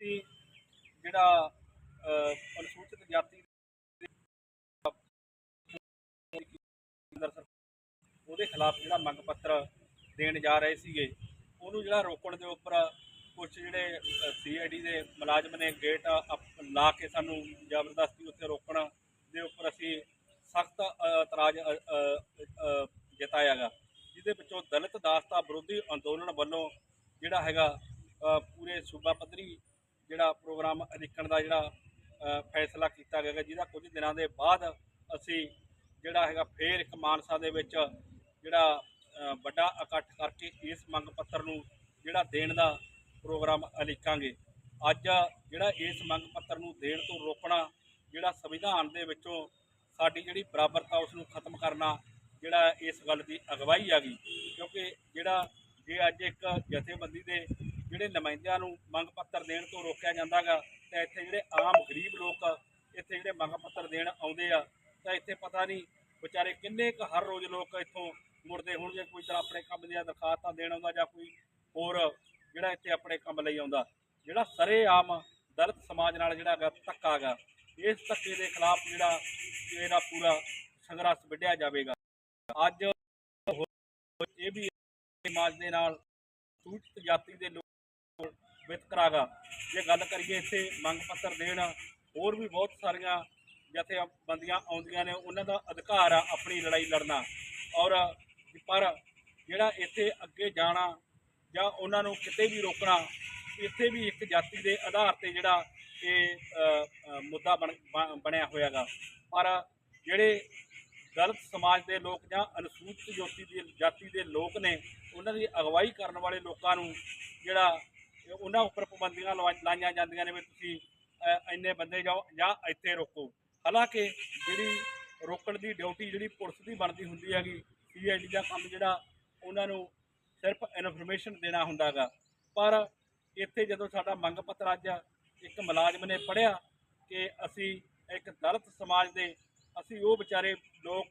ਕਿ ਜਿਹੜਾ ਅਨੁਸੂਚਿਤ ਜਾਤੀ ਉਹਦੇ ਖਿਲਾਫ ਜਿਹੜਾ ਮੰਗ ਪੱਤਰ ਦੇਣ ਜਾ ਰਹੇ ਸੀਗੇ ਉਹਨੂੰ ਜਿਹੜਾ ਰੋਕਣ ਦੇ ਉੱਪਰ ਕੁਝ ਜਿਹੜੇ ਸੀਆਈਡੀ ਦੇ ਮੁਲਾਜ਼ਮ ਨੇ ਗੇਟ ਲਾ ਕੇ ਸਾਨੂੰ ਜ਼ਬਰਦਸਤੀ ਉੱਥੇ ਰੋਕਣ ਦੇ ਉੱਪਰ ਅਸੀਂ ਸਖਤ ਇਤਰਾਜ਼ ਅ, ਅ, ਜਤਾਇਆਗਾ ਜਿਹਦੇ ਵਿੱਚੋਂ ਦਲਿਤ ਦਾਸਤਾ ਵਿਰੋਧੀ ਅੰਦੋਲਨ ਵੱਲੋਂ ਜਿਹੜਾ ਹੈਗਾ ਪੂਰੇ ਸੂਬਾ ਪੱਧਰੀ ਜਿਹੜਾ ਪ੍ਰੋਗਰਾਮ ਅਧਿਕਣ ਦਾ ਜਿਹੜਾ ਫੈਸਲਾ ਕੀਤਾ ਗਿਆ ਜਿਹਦਾ ਕੁਝ ਦਿਨਾਂ ਦੇ ਬਾਅਦ ਅਸੀਂ ਜਿਹੜਾ ਹੈਗਾ ਫੇਰ ਇੱਕ ਮਾਨਸਾ ਦੇ ਵਿੱਚ ਜਿਹੜਾ ਵੱਡਾ ਇਕੱਠ ਕਰਕੇ ਇਸ ਮੰਗ ਪੱਤਰ ਨੂੰ ਜਿਹੜਾ ਦੇਣ ਦਾ ਪ੍ਰੋਗਰਾਮ ਅਲੀਕਾਂਗੇ ਅੱਜ ਜਿਹੜਾ ਇਸ ਮੰਗ ਪੱਤਰ ਨੂੰ ਦੇਣ ਤੋਂ ਰੋਕਣਾ ਜਿਹੜਾ ਸੰਵਿਧਾਨ ਦੇ ਵਿੱਚੋਂ ਸਾਡੀ ਜਿਹੜੀ ਬਰਾਬਰਤਾ, ਉਸ ਨੂੰ ਖਤਮ ਕਰਨਾ ਜਿਹੜਾ ਇਸ ਗੱਲ ਦੀ ਅਗਵਾਈ ਆ ਗਈ। ਕਿਉਂਕਿ ਜਿਹੜਾ ਜੇ ਅੱਜ ਇੱਕ ਜਥੇਬੰਦੀ ਦੇ ਜਿਹੜੇ ਨੁਮਾਇੰਦਿਆਂ ਨੂੰ ਮੰਗ ਪੱਤਰ ਦੇਣ ਤੋਂ ਰੋਕਿਆ ਜਾਂਦਾਗਾ, ਤਾਂ ਇੱਥੇ ਜਿਹੜੇ ਆਮ ਗਰੀਬ ਲੋਕ ਇੱਥੇ ਜਿਹੜੇ ਮੰਗ ਪੱਤਰ ਦੇਣ ਆਉਂਦੇ ਆ, ਤਾਂ ਇੱਥੇ ਪਤਾ ਨਹੀਂ ਵਿਚਾਰੇ ਕਿੰਨੇ ਕੁ ਹਰ ਰੋਜ਼ ਲੋਕ ਇੱਥੋਂ ਮੁੜਦੇ ਹੋਣਗੇ, ਕੋਈ ਤਾਂ ਆਪਣੇ ਕੰਮ ਦੀਆਂ ਦਰਖਾਸਤਾਂ ਦੇਣ ਆਉਂਦਾ ਜਾਂ ਕੋਈ ਹੋਰ ਜਿਹੜਾ ਇੱਥੇ ਆਪਣੇ ਕੰਮ ਲਈ ਆਉਂਦਾ। ਜਿਹੜਾ ਸਰੇਆਮ ਦਲਿਤ ਸਮਾਜ ਨਾਲ ਜਿਹੜਾ ਹੈਗਾ ਧੱਕਾ ਹੈਗਾ, ਇਸ ਧੱਕੇ ਦੇ ਖਿਲਾਫ ਜਿਹੜਾ ਇਹਦਾ ਪੂਰਾ ਸੰਘਰਸ਼ ਵਿੱਢਿਆ ਜਾਵੇਗਾ। ਅੱਜ ਇਹ ਵੀ ਸਮਾਜ ਦੇ ਨਾਲ ਸੂਚਿਤ ਜਾਤੀ ਦੇ ਲੋਕ ਵਿਤਕਰਾਗਾ ਜੇ ਗੱਲ ਕਰੀਏ ਇੱਥੇ ਮੰਗ ਪੱਤਰ ਦੇਣ, ਹੋਰ ਵੀ ਬਹੁਤ ਸਾਰੀਆਂ ਜਥੇਬੰਦੀਆਂ ਆਉਂਦੀਆਂ ਨੇ, ਉਹਨਾਂ ਦਾ ਅਧਿਕਾਰ ਆ ਆਪਣੀ ਲੜਾਈ ਲੜਨਾ। ਔਰ ਪਰ ਜਿਹੜਾ ਇੱਥੇ ਅੱਗੇ ਜਾਣਾ ਜਾਂ ਉਹਨਾਂ ਨੂੰ ਕਿਤੇ ਵੀ ਰੋਕਣਾ, ਇੱਥੇ ਵੀ ਇੱਕ ਜਾਤੀ ਦੇ ਆਧਾਰ ਤੇ ਜਿਹੜਾ ਇਹ ਮੁੱਦਾ ਬਣ, ਬਣ- ਬਣਿਆ ਹੋਇਆਗਾ। ਪਰ ਜਿਹੜੇ ਦਲਿਤ ਸਮਾਜ ਦੇ ਲੋਕ ਜਾਂ ਅਨੁਸੂਚਿਤ ਜਾਤੀ ਦੀ, ਜਾਤੀ ਦੇ ਲੋਕ ਨੇ, ਉਹਨਾਂ ਦੀ ਅਗਵਾਈ ਕਰਨ ਵਾਲੇ ਲੋਕਾਂ ਨੂੰ ਜਿਹੜਾ ਉਹਨਾਂ ਉੱਪਰ ਪਾਬੰਦੀਆਂ ਲਵਾ- ਲਾਈਆਂ ਜਾਂਦੀਆਂ ਨੇ ਵੀ ਤੁਸੀਂ ਅ, ਇੰਨੇ ਬੰਦੇ ਜਾਓ ਜਾਂ ਇੱਥੇ ਰੋਕੋ। ਹਾਲਾਂਕਿ ਜਿਹੜੀ ਰੋਕਣ ਦੀ ਡਿਊਟੀ ਜਿਹੜੀ ਪੁਲਿਸ ਦੀ ਬਣਦੀ ਹੁੰਦੀ ਹੈਗੀ ਸੀਆਈਡੀ ਦਾ ਕੰਮ ਜਿਹੜਾ ਉਹਨਾਂ ਨੂੰ ਸਿਰਫ ਇਨਫੋਰਮੇਸ਼ਨ ਦੇਣਾ ਹੁੰਦਾਗਾ। ਪਰ ਇੱਥੇ ਜਦੋਂ ਸਾਡਾ ਮੰਗ ਪੱਤਰ ਅੱਜ ਇੱਕ ਮੁਲਾਜ਼ਮ ਨੇ ਪੜ੍ਹਿਆ ਕਿ ਅਸੀਂ ਇੱਕ ਦਲਿਤ ਸਮਾਜ ਦੇ ਅਸੀਂ ਉਹ ਵਿਚਾਰੇ ਲੋਕ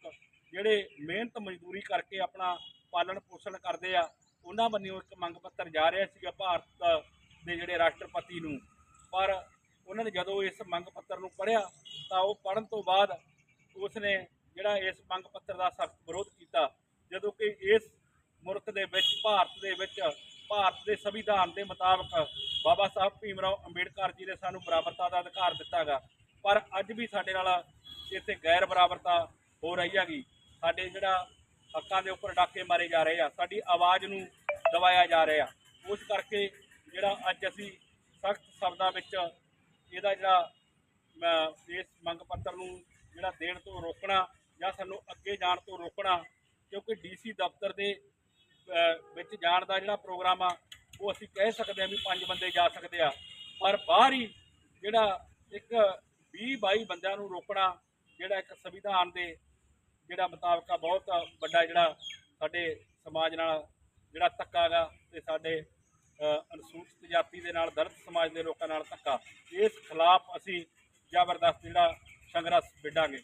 ਜਿਹੜੇ ਮਿਹਨਤ ਮਜ਼ਦੂਰੀ ਕਰਕੇ ਆਪਣਾ ਪਾਲਣ ਪੋਸ਼ਣ ਕਰਦੇ ਆ ਉਹਨਾਂ ਵੱਲੋਂ ਇੱਕ ਮੰਗ ਪੱਤਰ ਜਾ ਰਿਹਾ ਸੀਗਾ ਭਾਰਤ ਦੇ ਜਿਹੜੇ ਰਾਸ਼ਟਰਪਤੀ ਨੂੰ। ਪਰ ਉਹਨਾਂ ਨੇ ਜਦੋਂ ਇਸ ਮੰਗ ਪੱਤਰ ਨੂੰ ਪੜ੍ਹਿਆ, ਤਾਂ ਉਹ ਪੜ੍ਹਨ ਤੋਂ ਬਾਅਦ ਉਸ ਨੇ ਜਿਹੜਾ ਇਸ ਮੰਗ ਪੱਤਰ ਦਾ ਸਖਤ ਵਿਰੋਧ ਕੀਤਾ। ਜਦੋਂ ਕਿ ਇਸ ਮੁਲਕ ਦੇ ਵਿੱਚ, ਭਾਰਤ ਦੇ ਵਿੱਚ, ਭਾਰਤ ਦੇ ਸੰਵਿਧਾਨ ਦੇ ਮੁਤਾਬਕ ਬਾਬਾ ਸਾਹਿਬ ਭੀਮ ਰਾਓ ਅੰਬੇਡਕਰ ਜੀ ਨੇ ਸਾਨੂੰ ਬਰਾਬਰਤਾ ਦਾ ਅਧਿਕਾਰ ਦਿੱਤਾਗਾ। ਪਰ ਅੱਜ ਵੀ ਸਾਡੇ ਨਾਲ ਇੱਥੇ ਗੈਰ ਬਰਾਬਰਤਾ ਹੋ ਰਹੀ ਹੈਗੀ। ਸਾਡੇ ਜਿਹੜਾ ਹੱਕਾਂ ਦੇ ਉੱਪਰ ਡਾਕੇ ਮਾਰੇ ਜਾ ਰਹੇ ਆ, ਸਾਡੀ ਆਵਾਜ਼ ਨੂੰ ਦਬਾਇਆ ਜਾ ਰਿਹਾ। ਉਸ ਕਰਕੇ ਜਿਹੜਾ ਅੱਜ ਅਸੀਂ ਸਖਤ ਸ਼ਬਦਾਂ ਵਿੱਚ ਇਹਦਾ ਜਿਹੜਾ ਇਸ ਮੰਗ ਪੱਤਰ ਨੂੰ ਜਿਹੜਾ ਦੇਣ ਤੋਂ ਰੋਕਣਾ ਜਾਂ ਸਾਨੂੰ ਅੱਗੇ ਜਾਣ ਤੋਂ ਰੋਕਣਾ, ਕਿਉਂਕਿ ਡੀਸੀ ਦਫ਼ਤਰ ਦੇ ਵਿੱਚ ਜਾਣ ਦਾ ਜਿਹੜਾ ਪ੍ਰੋਗਰਾਮ ਆ, ਉਹ ਅਸੀਂ ਕਹਿ ਸਕਦੇ ਹਾਂ ਵੀ ਪੰਜ ਬੰਦੇ ਜਾ ਸਕਦੇ ਆ। ਪਰ ਬਾਹਰ ਹੀ ਜਿਹੜਾ ਇੱਕ 20 22 ਬੰਦਿਆਂ ਨੂੰ ਰੋਕਣਾ, ਜਿਹੜਾ ਇੱਕ ਸੰਵਿਧਾਨ ਦੇ ਜਿਹੜਾ ਮੁਤਾਬਕ ਬਹੁਤ ਵੱਡਾ ਜਿਹੜਾ ਸਾਡੇ ਸਮਾਜ ਨਾਲ ਜਿਹੜਾ ਧੱਕਾ ਗਾ ਤੇ ਸਾਡੇ ਅ, ਅਨੁਸੂਚਿਤ ਜਾਤੀ ਦੇ ਨਾਲ ਦਲਿਤ ਸਮਾਜ ਦੇ ਲੋਕਾਂ ਨਾਲ ਧੱਕਾ। ਇਸ ਖਿਲਾਫ ਅਸੀਂ ਜ਼ਬਰਦਸਤ ਜਿਹੜਾ ਸੰਘਰਸ਼ ਵਿੱਢਾਂਗੇ।